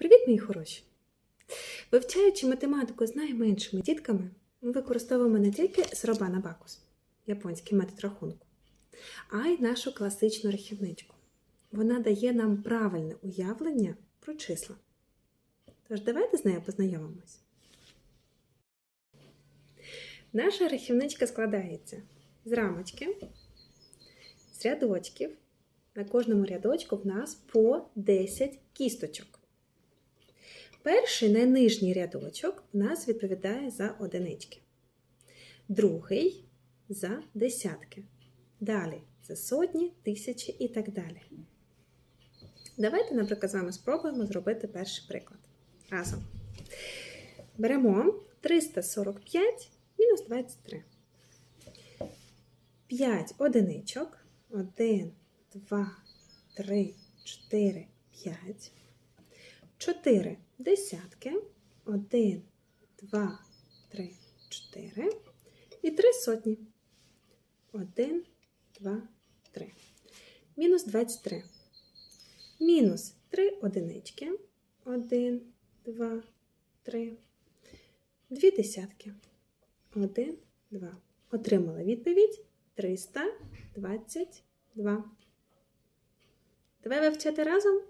Привіт, мої хороші! Вивчаючи математику з найменшими дітками, ми використовуємо не тільки Сробана Бакус, японський метод рахунку, а й нашу класичну рахівничку. Вона дає нам правильне уявлення про числа. Тож давайте з нею познайомимось. Наша рахівничка складається з рамочки, з рядочків. На кожному рядочку в нас по 10 кісточок. Перший найнижній рядочок у нас відповідає за одинички. Другий за десятки. Далі за сотні, тисячі і так далі. Давайте, наприклад, з вами спробуємо зробити перший приклад. Разом. Беремо 345 мінус 23. 5 одиничок. 1, 2, 3, 4, 5. 4 десятки. 1, 2, 3, 4. І 3 сотні. 1, 2, 3. Мінус 23. Мінус 3 одинички. 1, 2, 3. Дві десятки. 1, 2. Отримала відповідь 322. Давай вивчати разом.